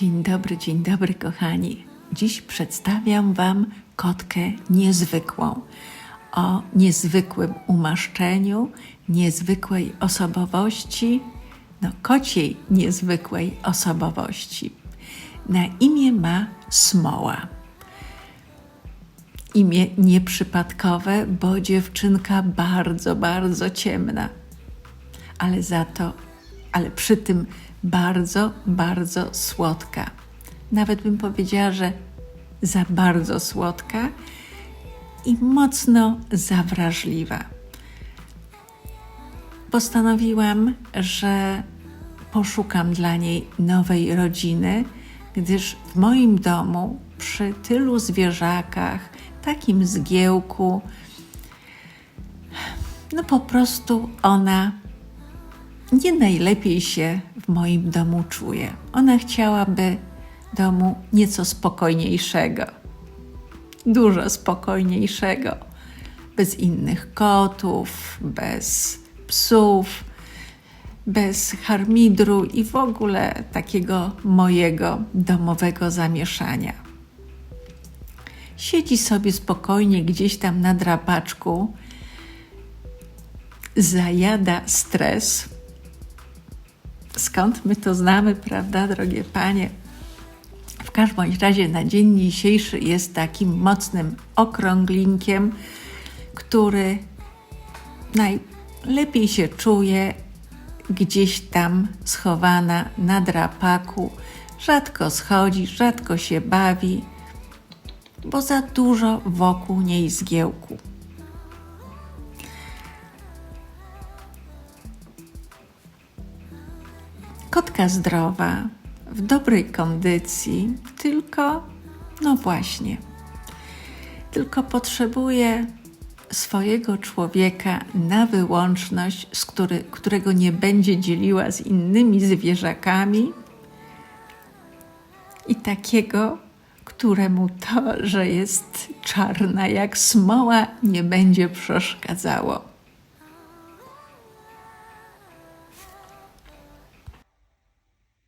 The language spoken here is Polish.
Dzień dobry, dzień dobry, kochani. Dziś przedstawiam Wam kotkę niezwykłą. O niezwykłym umaszczeniu, niezwykłej osobowości, no kociej niezwykłej osobowości. Na imię ma Smoła. Imię nieprzypadkowe, bo dziewczynka bardzo, bardzo ciemna, ale za to, ale przy tym bardzo, bardzo słodka. Nawet bym powiedziała, że za bardzo słodka i mocno zawrażliwa. Postanowiłam, że poszukam dla niej nowej rodziny, gdyż w moim domu przy tylu zwierzakach, takim zgiełku, no po prostu ona nie najlepiej się w moim domu czuje. Ona chciałaby domu nieco spokojniejszego, dużo spokojniejszego, bez innych kotów, bez psów, bez harmidru i w ogóle takiego mojego domowego zamieszania. Siedzi sobie spokojnie gdzieś tam na drapaczku, zajada stres. Skąd my to znamy, prawda, drogie panie? W każdym razie na dzień dzisiejszy jest takim mocnym okrąglinkiem, który najlepiej się czuje gdzieś tam schowana na drapaku. Rzadko schodzi, rzadko się bawi, bo za dużo wokół niej zgiełku. Kotka zdrowa, w dobrej kondycji, tylko, no właśnie, tylko potrzebuje swojego człowieka na wyłączność, z który, którego nie będzie dzieliła z innymi zwierzakami i takiego, któremu to, że jest czarna jak smoła, nie będzie przeszkadzało.